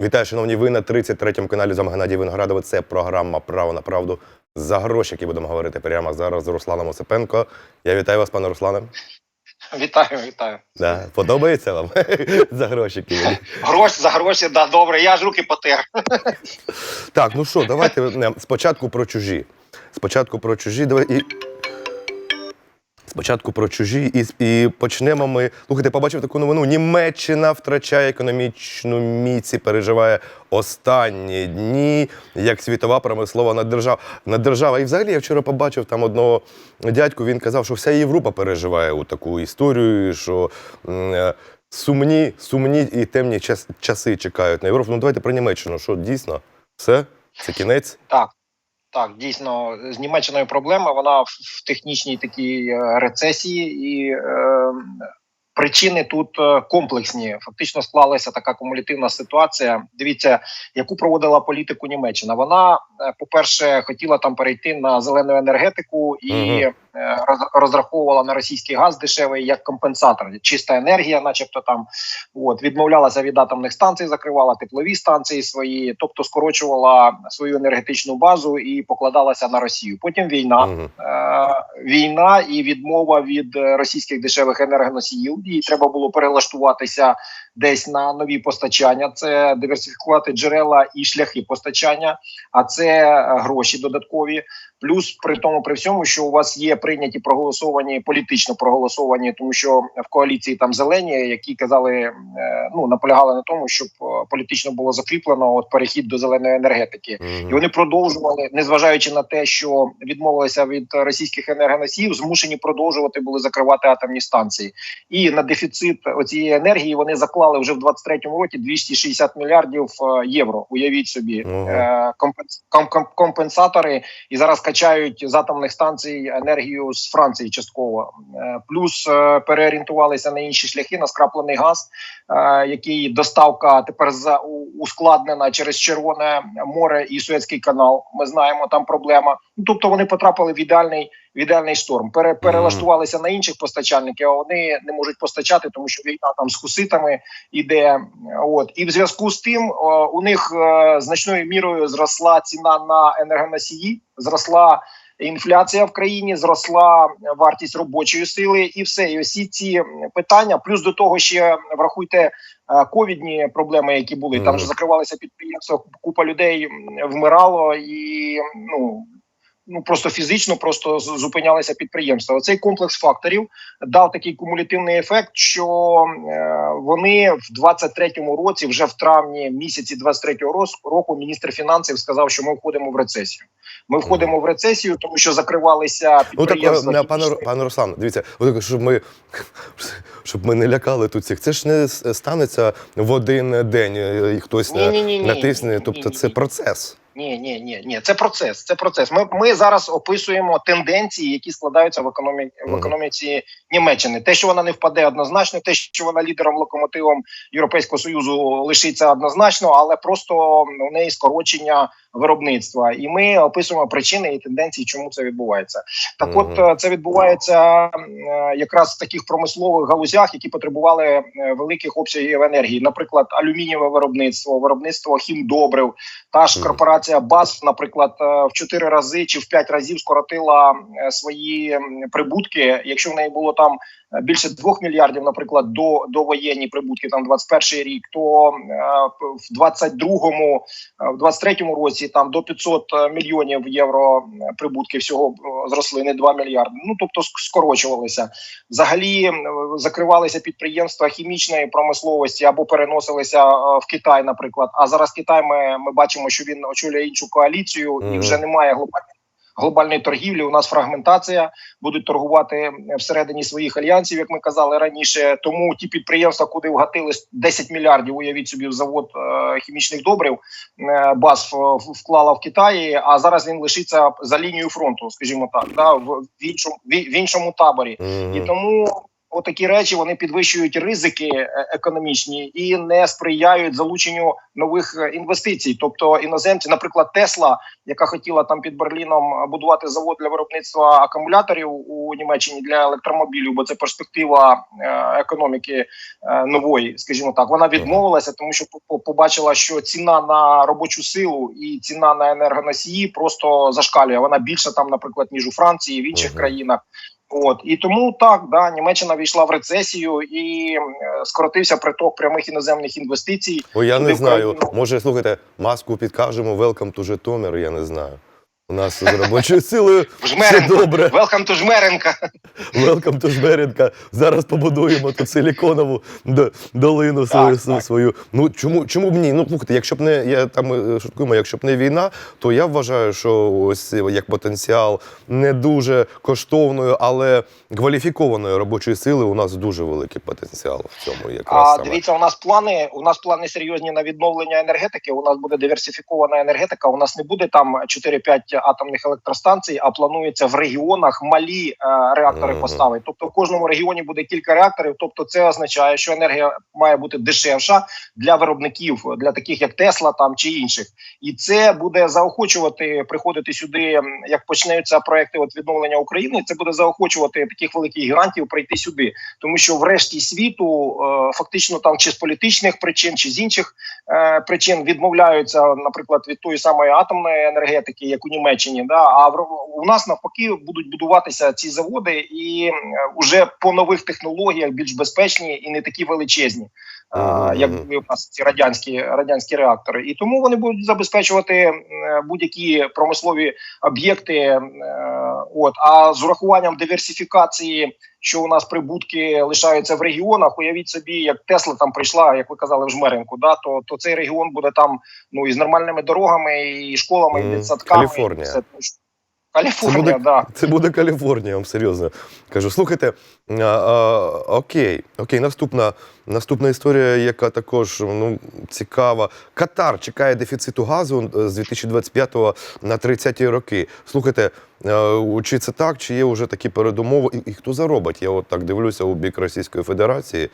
Вітаю, шановні, ви на 33-му каналі з вами Геннадій Виноградове. Це програма Право на правду за гроші, які будемо говорити прямо зараз з Русланом Осипенко. Я вітаю вас, пане Руслане. Вітаю, вітаю. Да. Подобається вам за гроші? Гроші за гроші, да, добре, я ж руки потер. Так, ну що, давайте е, спочатку про чужі. Спочатку про чужі. Давай і. Спочатку про чужі, і, і почнемо ми. Слухайте, побачив таку новину. Німеччина втрачає економічну міць і переживає останні дні як світова промислова наддержава. наддержава. І взагалі я вчора побачив там одного дядьку. Він казав, що вся Європа переживає у таку історію, що е, сумні, сумні і темні час, часи чекають на Європу. Ну давайте про Німеччину. Що дійсно? Все? Це кінець? Так, так, дійсно, з Німеччиною проблема. Вона в, технічній такій е, рецесії, і е, причини тут е, комплексні. Фактично склалася така кумулятивна ситуація. Дивіться, яку проводила політику Німеччина. Вона, е, по-перше, хотіла там перейти на зелену енергетику і Мгм. Розраховувала на російський газ дешевий як компенсатор. Чиста енергія, начебто там от відмовлялася від атомних станцій, закривала теплові станції свої, тобто скорочувала свою енергетичну базу і покладалася на Росію. Потім війна, Мгм. е, війна і відмова від російських дешевих енергоносіїв. Їй треба було перелаштуватися десь на нові постачання. Це диверсифікувати джерела і шляхи постачання, а це е, гроші додаткові. Плюс при тому, при всьому, що у вас є прийняті проголосовані політично проголосовані, тому що в коаліції там зелені, які казали, е, ну наполягали на тому, щоб е, політично було закріплено от перехід до зеленої енергетики. І вони продовжували, незважаючи на те, що відмовилися від російських енергоносіїв, змушені продовжувати були закривати атомні станції. І на дефіцит оцієї енергії вони заклали вже в 23-му році 260 мільярдів е, євро. Уявіть собі Ого. е, компенс- ком- ком- компенсатори, і зараз качають з атомних станцій енергію з Франції частково. Е, Плюс переорієнтувалися на інші шляхи на скраплений газ, який доставка тепер за ускладнена через Червоне море і Суецький канал. Ми знаємо, там проблема. Ну тобто вони потрапили в ідеальний в ідеальний шторм. Пере, перелаштувалися на інших постачальників. А вони не можуть постачати, тому що війна там з хуситами іде. От і в зв'язку з тим о, у них е, значною мірою зросла ціна на енергоносії, зросла. Інфляція в країні зросла вартість робочої сили, і все. І усі ці питання, плюс до того ще врахуйте е, ковідні проблеми, які були. Там Мгм. ж закривалися підприємства, купа людей вмирало, і ну ну просто фізично просто зупинялися підприємства. Оцей комплекс факторів дав такий кумулятивний ефект, що е, вони в 23-му році, вже в травні місяці 23-го року, міністр фінансів сказав, що ми входимо в рецесію. Ми входимо в рецесію, тому що закривалися Ну так, підприємства. е, пане, пане Руслан, дивіться, щоб ми щоб ми не лякали тут всіх. Це ж не станеться в один день. е, І хтось е, Ні-ні-ні-ні. натисне. Ні-ні-ні. Тобто це процес. Ні, ні, ні, ні, це процес. Це процес. Ми, ми зараз описуємо тенденції, які складаються в економіці в економіці Німеччини. Те, що вона не впаде однозначно, те, що вона лідером локомотивом Європейського союзу лишиться однозначно, але просто у неї скорочення виробництва. І ми описуємо причини і тенденції, чому це відбувається. Так, от е, це відбувається е, якраз в таких промислових галузях, які потребували е, великих обсягів енергії, наприклад, алюмінієве виробництво, виробництво хімдобрив. Та ж корпорація БАС, наприклад, в 4 рази чи в 5 разів скоротила свої прибутки. Якщо в неї було там е, більше 2 мільярдів, наприклад, до, до воєнні прибутки, там 21 рік, то е, в 22-му, е, в 23-му році там до 500 мільйонів євро прибутки всього зросли, не 2 мільярди. Ну тобто скорочувалися. Взагалі закривалися підприємства хімічної промисловості або переносилися в Китай, наприклад. А зараз Китай ми, ми бачимо, що він очолює іншу коаліцію, і вже немає глобальної глобальної торгівлі. У нас фрагментація будуть торгувати всередині своїх альянсів, як ми казали раніше. Тому ті підприємства, куди вгатили 10 мільярдів, уявіть собі в завод е, хімічних добрив, баз в- в- вклала в Китаї. А зараз він лишиться за лінією фронту, скажімо так, да, в, іншому в, іншому таборі. І тому отакі речі вони підвищують ризики е, економічні і не сприяють залученню нових е, інвестицій. Тобто іноземці, наприклад, Тесла, яка хотіла там під Берліном будувати завод для виробництва акумуляторів у Німеччині для електромобілів, бо це перспектива е, економіки е, нової, скажімо так. Вона відмовилася, тому що по- по- побачила, що ціна на робочу силу і ціна на енергоносії просто зашкалює. Вона більша там, наприклад, ніж у Франції, в інших країнах. От і тому так да Німеччина війшла в рецесію і е, скоротився приток прямих іноземних інвестицій. О, я не знаю. Може, слухайте, маску підкажемо, welcome to Житомир, я не знаю. У нас з робочою силою все добре. Welcome to Жмеренка. Welcome to Жмеренка. Зараз побудуємо тут силіконову до- долину свою, Так, так. свою. Ну чому, чому б ні? Ну слухайте, якщо б не я там е, шуткуємо, якщо б не війна, то я вважаю, що ось е, як потенціал не дуже коштовної, але кваліфікованої робочої сили у нас дуже великий потенціал в цьому. Якраз А саме. дивіться, у нас плани. У нас плани серйозні на відновлення енергетики. У нас буде диверсифікована енергетика. У нас не буде там 4-5 атомних електростанцій, а планується в регіонах малі е, реактори поставити. Тобто в кожному регіоні буде кілька реакторів. Тобто, це означає, що енергія має бути дешевша для виробників, для таких як Тесла там чи інших. І це буде заохочувати приходити сюди. Як почнуться проекти от відновлення України, це буде заохочувати таких великих гігантів прийти сюди тому що в решті світу е, фактично там чи з політичних причин, чи з інших е, причин відмовляються, наприклад, від тої самої атомної енергетики, як у Німеччині. Да? А в, у нас навпаки будуть будуватися ці заводи і е, уже по нових технологіях більш безпечні і не такі величезні, е, як були у нас ці радянські радянські реактори. І тому вони будуть забезпечувати е, будь-які промислові об'єкти. е, От а з урахуванням диверсифікації що у нас прибутки лишаються в регіонах. Уявіть собі, як Тесла там прийшла, як ви казали, в Жмеринку, да, то, то цей регіон буде там ну і з нормальними дорогами, і школами, і Мгм. Каліфорнія. Що- Це буде, да. це буде Каліфорнія, я вам серйозно кажу. Слухайте, а, а, окей, окей, наступна, наступна історія, яка також ну, цікава. Катар чекає дефіциту газу е, з 2025 на 30-ті роки. Слухайте, е, чи це так, чи є вже такі передумови? І, і хто заробить? Я от так дивлюся у бік Російської Федерації.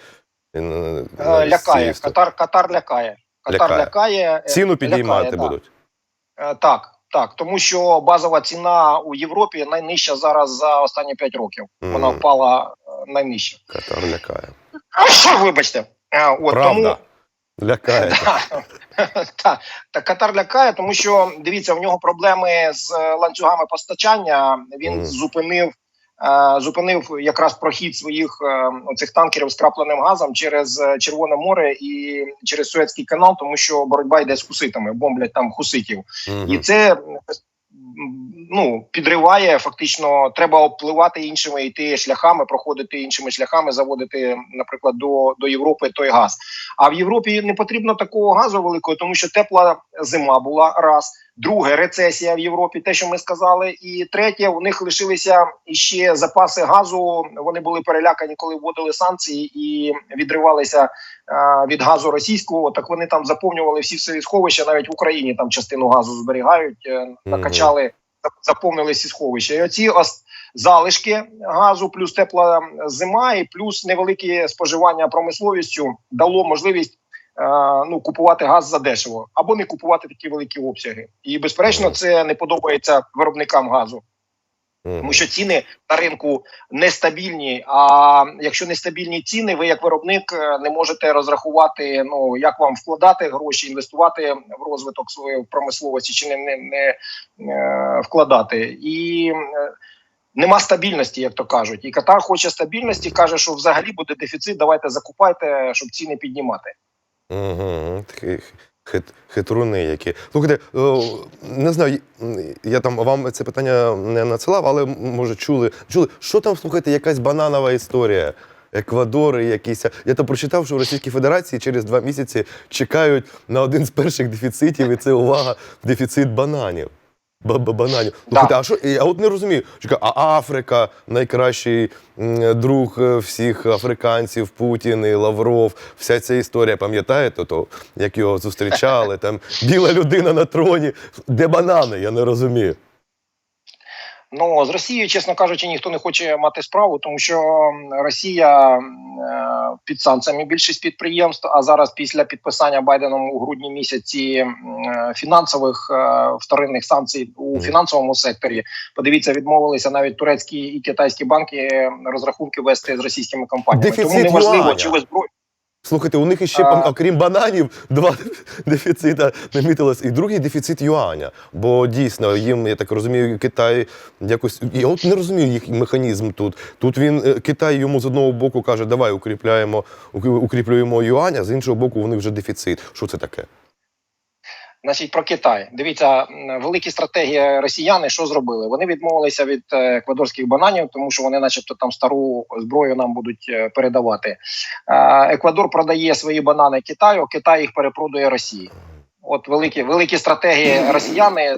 Е, лякає. Катар, Катар лякає. Катар Лякає. лякає. Ціну підіймати лякає, будуть. Так, так, тому що базова ціна у Європі найнижча зараз за останні 5 років. Вона mm. впала е, найнижче. Катар лякає. Вибачте. Е, От, Правда. Тому, Лякає. Так, та Катар лякає, тому що дивіться, в нього проблеми з е, ланцюгами постачання. Він зупинив. Е, Зупинив якраз прохід своїх е, оцих танкерів з крапленим газом через е, Червоне море і через Суецький канал, тому що боротьба йде з хуситами, бомблять там хуситів. Мгм. І це ну підриває фактично. Треба обпливати іншими йти шляхами, проходити іншими шляхами, заводити, наприклад, до, до Європи той газ. А в Європі не потрібно такого газу великого, тому що тепла зима була раз. Друге, рецесія в Європі, те, що ми сказали, і третє, у них лишилися іще запаси газу. Вони були перелякані, коли вводили санкції і відривалися від газу російського. Так вони там заповнювали всі свої сховища, навіть в Україні там частину газу зберігають, е, накачали, заповнили всі сховища. І оці залишки газу, плюс тепла зима, і плюс невелике споживання промисловістю дало можливість. е, Ну, купувати газ за дешево або не купувати такі великі обсяги, і безперечно, це не подобається виробникам газу. Тому що ціни на ринку нестабільні. А якщо нестабільні ціни, ви як виробник е, не можете розрахувати, ну як вам вкладати гроші, інвестувати в розвиток своєї промисловості чи не, не, не е, вкладати. І е, нема стабільності, як то кажуть. І Катар хоче стабільності, каже, що взагалі буде дефіцит. Давайте закупайте, щоб ціни піднімати. Угу. Хит, хитруни які. Слухайте, не знаю, я там вам це питання не надсилав, але може чули. Чули, що там, слухайте, якась бананова історія. Еквадори якісь. Я там прочитав, що в Російській Федерації через два місяці чекають на один з перших дефіцитів, і це увага, дефіцит бананів. Ба- Бананів. Слухайте, а що? Я от не розумію. Чекай, а Африка найкращий друг е, всіх африканців, Путін і Лавров. Вся ця історія, пам'ятаєте, то як його зустрічали, там біла людина на троні. Де банани? Я не розумію. Ну з Росією, чесно кажучи, ніхто не хоче мати справу, тому що Росія е, під санкціями більшість підприємств. А зараз, після підписання Байденом у грудні місяці е, фінансових е, вторинних санкцій у фінансовому секторі, подивіться, відмовилися навіть турецькі і китайські банки розрахунки вести з російськими компаніями. Дефіцит Тому неважливо, юаня. чи ви зброю. Слухайте, у них іще, А. окрім бананів, два дефіцита намітилось. І другий дефіцит юаня. Бо дійсно їм, я так розумію, Китай якось. Я от не розумію їх механізм тут. Тут він е, Китай йому з одного боку каже, давай укріпляємо, укрі- укріплюємо юаня, з іншого боку, у них вже дефіцит. Що це таке? Значить, про Китай. Дивіться, великі стратегії росіяни що зробили? Вони відмовилися від е, еквадорських бананів, тому що вони, начебто, там стару зброю нам будуть е, передавати. Еквадор продає свої банани Китаю, Китай їх перепродує Росії. От великі, великі стратегії росіяни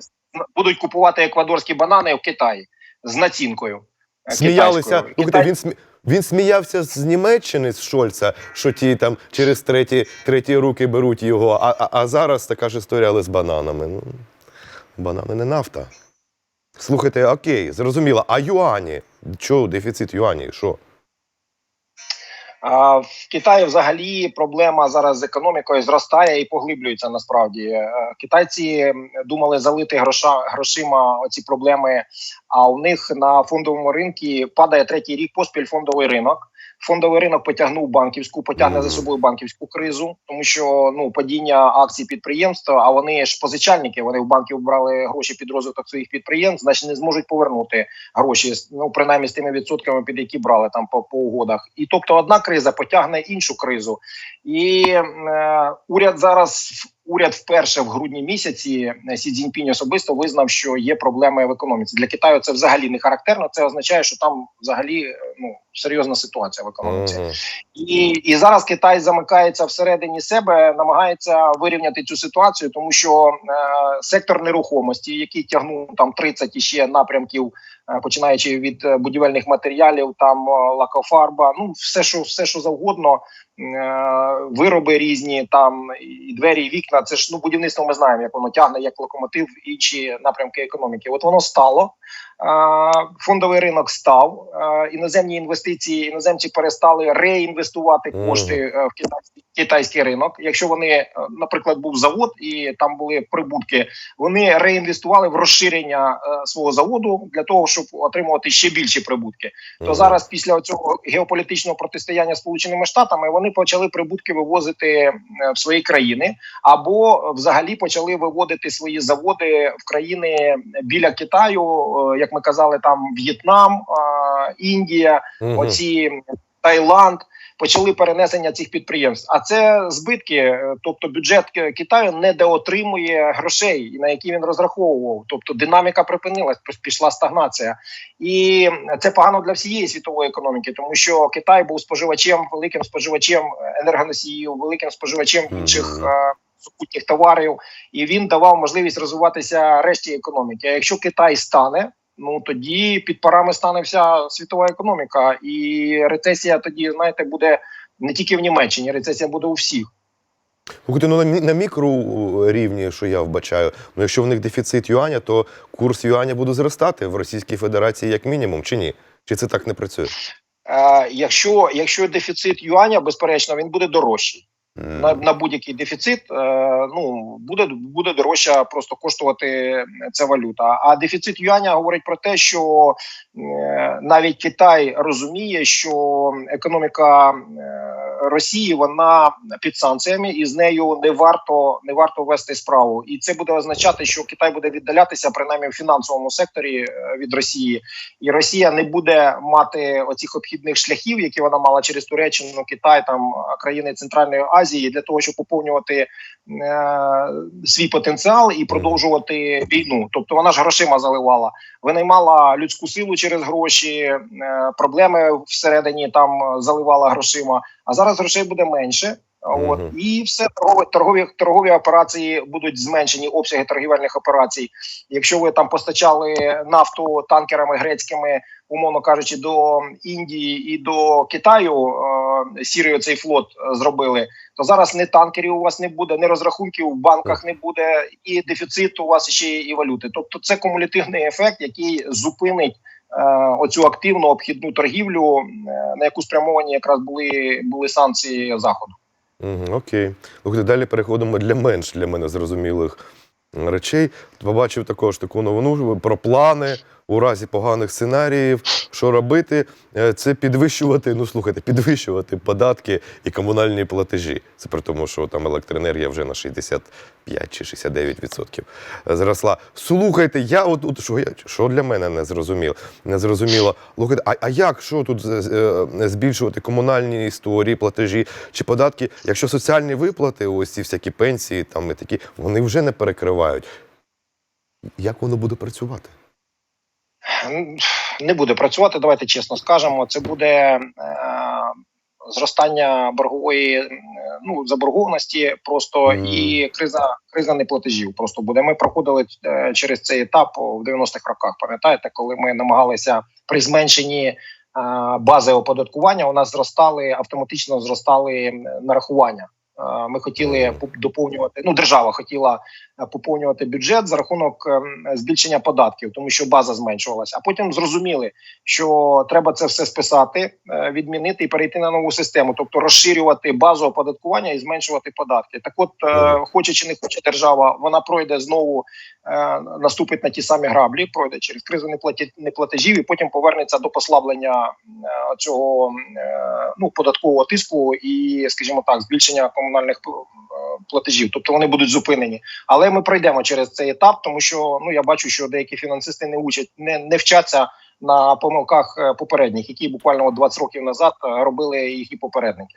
будуть купувати еквадорські банани в Китаї з націнкою. Сміялися. Китай- він смі... він сміявся з Німеччини з Шольца, що ті там через треті, треті руки беруть його. А, а, а зараз така ж історія, але з бананами. Ну, банани не нафта. Слухайте, окей, зрозуміло. А юані? Чого дефіцит юані? Що? В Китаї взагалі проблема зараз з економікою зростає і поглиблюється насправді. Е, Китайці думали залити гроша грошима оці проблеми. А у них на фондовому ринку падає третій рік поспіль фондовий ринок. Фондовий ринок потягнув банківську, потягне за собою банківську кризу, тому що ну падіння акцій підприємств, а вони ж позичальники. Вони в банків брали гроші під розвиток своїх підприємств, значить не зможуть повернути гроші, ну принаймні з тими відсотками, під які брали там по, по угодах. І тобто одна криза потягне іншу кризу. І е, уряд зараз уряд вперше в грудні місяці е, Сі Цзіньпінь особисто визнав, що є проблеми в економіці. Для Китаю це взагалі не характерно. Це означає, що там взагалі е, ну серйозна ситуація в економіці. Мгм. І, і зараз Китай замикається всередині себе, намагається вирівняти цю ситуацію, тому що е, сектор нерухомості, який тягнув там 30 іще напрямків, е, починаючи від е, будівельних матеріалів, там е, лакофарба, ну все, що все, що завгодно, е, вироби різні, там і двері, і вікна. Це ж ну будівництво. Ми знаємо, як воно тягне, як локомотив, інші напрямки економіки. От воно стало. Фондовий ринок став іноземні інвестиції. Іноземці перестали реінвестувати кошти е, в китайський, китайський ринок. Якщо вони, е, наприклад, був завод і там були прибутки, вони реінвестували в розширення е, свого заводу для того, щоб отримувати ще більші прибутки. То зараз, після цього геополітичного протистояння з Сполученими Штатами, вони почали прибутки вивозити в свої країни, або взагалі почали виводити свої заводи в країни біля Китаю, як ми казали, там В'єтнам, Індія, Мгм. оці Таїланд. Почали перенесення цих підприємств, а це збитки. е, Тобто бюджет Ки- Китаю недоотримує грошей, на які він розраховував. Тобто динаміка припинилась, піш- пішла стагнація, і це погано для всієї світової економіки, тому що Китай був споживачем, великим споживачем енергоносіїв, великим споживачем інших е, супутніх товарів, і він давав можливість розвиватися решті економіки. А якщо Китай стане, ну тоді під парами стане вся світова економіка, і рецесія тоді, знаєте, буде не тільки в Німеччині, рецесія буде у всіх. Слухайте, ну на, мі- на мікро рівні, що я вбачаю, ну якщо в них дефіцит юаня, то курс юаня буде зростати в Російській Федерації як мінімум, чи ні? Чи це так не працює? Е, якщо, якщо дефіцит юаня, безперечно, він буде дорожчий. М. на, на будь-який дефіцит, е, ну буде буде дорожче просто коштувати ця валюта. А дефіцит юаня говорить про те, що е, навіть Китай розуміє, що економіка е, Росії вона під санкціями, і з нею не варто не варто вести справу. І це буде означати, що Китай буде віддалятися принаймні в фінансовому секторі е, від Росії, і Росія не буде мати оцих обхідних шляхів, які вона мала через Туреччину, Китай, там країни Центральної Азії, для того, щоб поповнювати е, свій потенціал і продовжувати війну. Тобто вона ж грошима заливала, винаймала людську силу через гроші, е, проблеми всередині там заливала грошима. А зараз грошей буде менше. От і все торгові торгові торгові операції будуть зменшені обсяги торгівельних операцій. Якщо ви там постачали нафту танкерами грецькими, умовно кажучи, до Індії і до Китаю, е, сірий оцей флот е, зробили, то зараз не танкерів у вас не буде, не розрахунків в банках не буде, і дефіцит у вас ще і валюти. Тобто, це кумулятивний ефект, який зупинить е, оцю активну обхідну торгівлю, е, на яку спрямовані якраз були, були санкції заходу. Окей. Слухайте, далі переходимо для менш для мене зрозумілих речей. Побачив також таку новину про плани у разі поганих сценаріїв. Що робити? Е, Це підвищувати, ну слухайте, підвищувати податки і комунальні платежі. Це при тому, що там електроенергія вже на 65 чи 69 відсотків зросла. Слухайте, я от, от що, я, що для мене не зрозуміло. Не зрозуміло. Слухайте, а, а як що тут е, збільшувати комунальні історії, платежі чи податки, якщо соціальні виплати, ось ці всякі пенсії, там і такі, вони вже не перекривають. Як воно буде працювати? Не буде працювати. Давайте чесно скажемо. Це буде е, зростання боргової е, ну заборгованості, просто Мгм. і криза криза неплатежів. Просто буде. Ми проходили е, через цей етап в 90-х роках. Пам'ятаєте, коли ми намагалися при зменшенні е, бази оподаткування, у нас зростали автоматично зростали нарахування. Ми хотіли доповнювати. Ну, держава хотіла е, поповнювати бюджет за рахунок ем, збільшення податків, тому що база зменшувалася. А потім зрозуміли, що треба це все списати, е, відмінити і перейти на нову систему, тобто розширювати базу оподаткування і зменшувати податки. Так, от е, хоче чи не хоче держава, вона пройде знову, наступить на ті самі граблі, пройде через кризу неплатежів, і потім повернеться до послаблення цього ну податкового тиску і, скажімо так, збільшення комунальних е, платежів. Тобто вони будуть зупинені. Але ми пройдемо через цей етап, тому що ну я бачу, що деякі фінансисти не учать, не, не вчаться на помилках е, попередніх, які буквально от 20 років назад е, робили їхні попередники.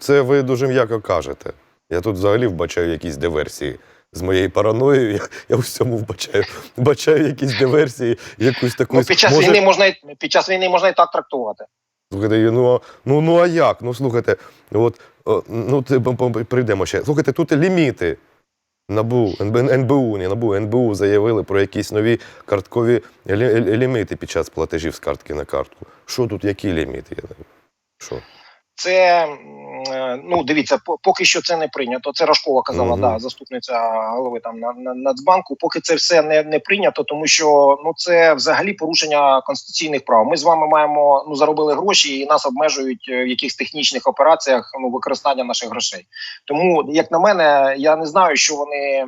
Це ви дуже м'яко кажете. Я тут взагалі вбачаю якісь диверсії. З моєю параноєю я, я у всьому вбачаю, вбачаю якісь диверсії, якусь таку. Ну, під час може- війни можна під час війни можна і так трактувати. Слухайте, ну, а- ну, ну а як? Ну слухайте, от ну прийдемо ще. Слухайте, тут ліміти. НАБУ, НБУ, не НАБУ, НБУ заявили про якісь нові карткові лі- лі- ліміти під час платежів з картки на картку. Що тут, які ліміти? Що? Це е, ну дивіться, поки що це не прийнято. Це Рашкова казала, Мгм. да, заступниця голови там на, на Нацбанку. Поки це все не, не прийнято, тому що ну це взагалі порушення конституційних прав. Ми з вами маємо ну заробили гроші і нас обмежують е, в якихось технічних операціях ну використання наших грошей. Тому, як на мене, я не знаю, що вони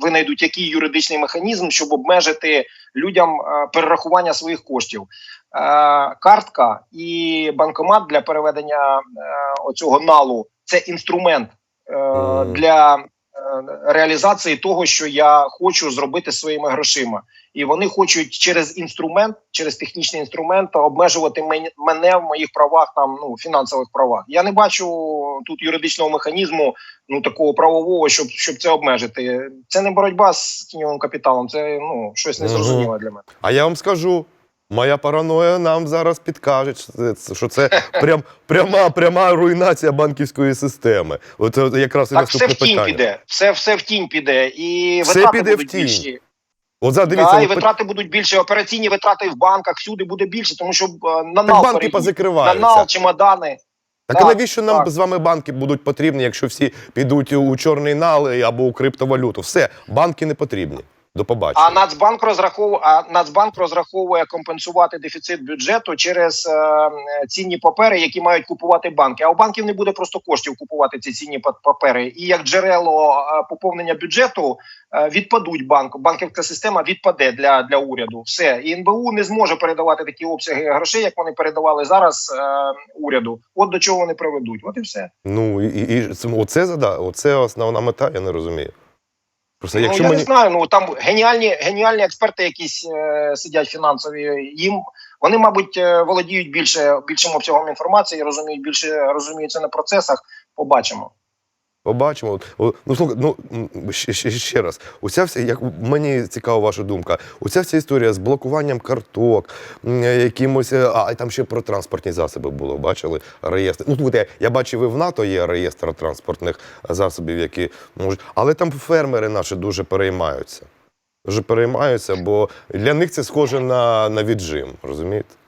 винайдуть який юридичний механізм, щоб обмежити людям е, перерахування своїх коштів. Е, картка і банкомат для переведення е, оцього налу це інструмент е, для реалізації того, що я хочу зробити своїми грошима. І вони хочуть через інструмент, через технічний інструмент обмежувати мене в моїх правах, там ну фінансових правах. Я не бачу тут юридичного механізму, ну такого правового, щоб щоб це обмежити. Це не боротьба з тіньовим капіталом, це ну щось незрозуміле для мене. А я вам скажу, моя параноя нам зараз підкаже, що це, прям, пряма, пряма руйнація банківської системи. От якраз і Так, все наступне в тінь питання. піде, все, все в тінь піде, і Все витрати піде в тінь. більші. От за, дивіться, Та, і от, витрати будуть більші, операційні витрати в банках всюди буде більше, тому що е, на так банки позакриваються. нал, чемодани. Так, а Так, навіщо нам так. з вами банки будуть потрібні, якщо всі підуть у чорний нал або у криптовалюту? Все, банки не потрібні. До побачення. А Нацбанк розраховує, а Нацбанк розраховує компенсувати дефіцит бюджету через е, е, цінні папери, які мають купувати банки. А у банків не буде просто коштів купувати ці цінні па- папери. І як джерело е, поповнення бюджету е, відпадуть банку. Банківська система відпаде для, для уряду. Все і НБУ не зможе передавати такі обсяги грошей, як вони передавали зараз е, уряду. От до чого вони приведуть. От і все. Ну і, і, і це- оце зада, оце основна мета, я не розумію. Просто Ну, якщо я мені не знаю. Ну там геніальні геніальні експерти, якісь е, сидять фінансові. Їм вони, мабуть, е, володіють більше більшим обсягом інформації, розуміють більше розуміються на процесах. Побачимо. Побачимо. Ну слухай, ну ще, ще, раз. Оця вся, як мені цікава ваша думка. Оця вся історія з блокуванням карток, якимось, е, а там ще про транспортні засоби було. Бачили реєстр. Ну тут я, я бачив, і в НАТО є реєстр транспортних засобів, які можуть. Але там фермери наші дуже переймаються. Дуже переймаються, бо для них це схоже на, на віджим, розумієте?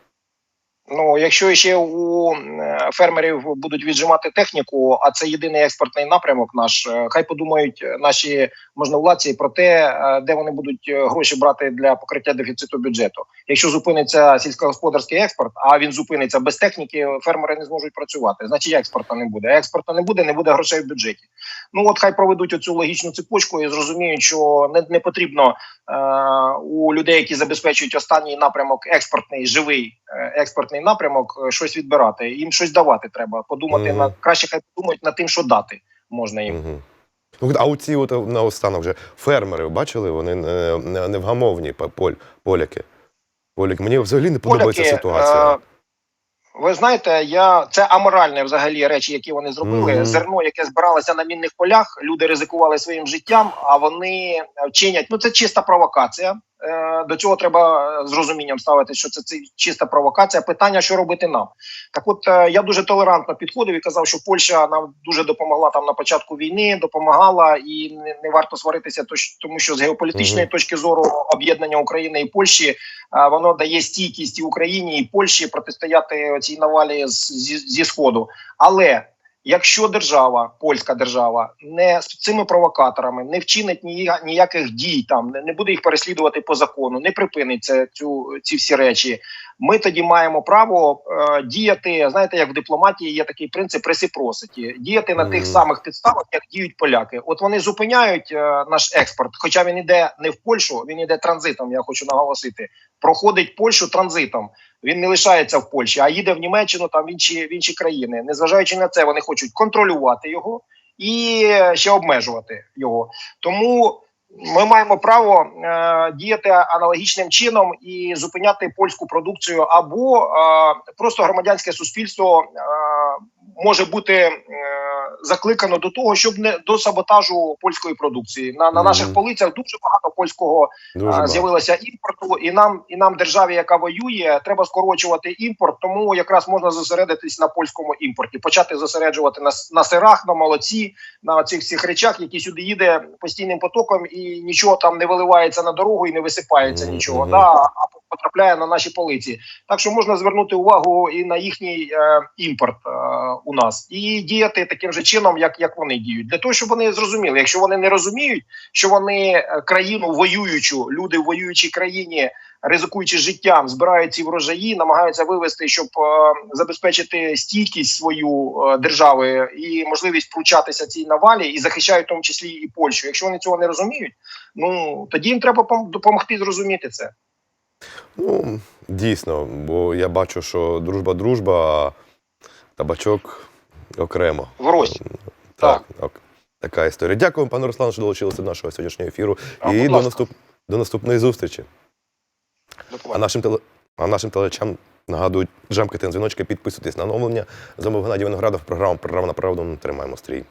Ну, якщо ще у е, фермерів будуть віджимати техніку, а це єдиний експортний напрямок наш, е, хай подумають наші можновладці про те, е, де вони будуть гроші брати для покриття дефіциту бюджету. Якщо зупиниться сільськогосподарський експорт, а він зупиниться без техніки, фермери не зможуть працювати. Значить, експорту не буде. Експорту не буде, не буде грошей в бюджеті. Ну от хай проведуть оцю логічну цепочку і зрозуміють, що не, не потрібно е, у людей, які забезпечують останній напрямок, експортний живий е, експортний напрямок, е, щось відбирати. Їм щось давати треба. Подумати Мгм. на краще, хай подумають над тим, що дати можна їм. Угу. Ну, а оці от наостанок вже фермери бачили, вони не, невгамовні поль, поляки. Поляки. Мені взагалі не подобається Поляки, ситуація. е, Ви знаєте, я це аморальне взагалі речі, які вони зробили. Мгм. Зерно, яке збиралося на мінних полях, люди ризикували своїм життям, а вони вчинять. Ну це чиста провокація. Е, До цього треба е, з розумінням ставити, що це, це чиста провокація. Питання, що робити нам. Так, от е, я дуже толерантно підходив і казав, що Польща нам дуже допомогла там на початку війни, допомагала, і не, не варто сваритися, то тому що з геополітичної точки зору об'єднання України і Польщі воно дає стійкість і Україні і Польщі протистояти цій навалі з, зі, зі сходу. Але якщо держава, польська держава, не з цими провокаторами не вчинить нія- ніяких дій, там не, буде їх переслідувати по закону, не припинить це цю ці всі речі. Ми тоді маємо право е, діяти. Знаєте, як в дипломатії є такий принцип reciprocity, діяти на Мгм. тих самих підставах, як діють поляки. От вони зупиняють е, наш експорт, хоча він іде не в Польщу, він іде транзитом. Я хочу наголосити проходить Польщу транзитом. Він не лишається в Польщі, а їде в Німеччину, там в інші в інші країни. Незважаючи на це, вони хочуть контролювати його і ще обмежувати його. Тому ми маємо право е, діяти аналогічним чином і зупиняти польську продукцію, або е, просто громадянське суспільство е, може бути е, закликано до того, щоб не до саботажу польської продукції. На, на наших полицях дуже багато польського багато. з'явилося імпорту, і нам і нам державі, яка воює, треба скорочувати імпорт. Тому якраз можна зосередитись на польському імпорті, почати зосереджувати на, на сирах, на молоці, на цих всіх речах, які сюди їде постійним потоком, і нічого там не виливається на дорогу і не висипається Мгм, нічого. Да, а потрапляє на наші полиці. Так що можна звернути увагу і на їхній е, імпорт е, у нас, і діяти таким же чином, як, як вони діють, для того, щоб вони зрозуміли. Якщо вони не розуміють, що вони е, країну воюючу, люди в воюючій країні, ризикуючи життям, збирають ці врожаї, намагаються вивести, щоб е, забезпечити стійкість свою е, держави і можливість пручатися цій навалі, і захищають в тому числі і Польщу. Якщо вони цього не розуміють, ну тоді їм треба допомогти зрозуміти це. Ну, дійсно, бо я бачу, що дружба дружба, а табачок окремо. Врозь. Так, ок. така історія. Дякую, пане Руслан, що долучилися до нашого сьогоднішнього ефіру. А, І до, наступ... до наступної зустрічі. А нашим, теле... а нашим телечам нагадують жамкати на дзвіночки, підписуйтесь на оновлення. Замов Геннадій Виноградов, програма «Програма на правду. Тримаємо стрій.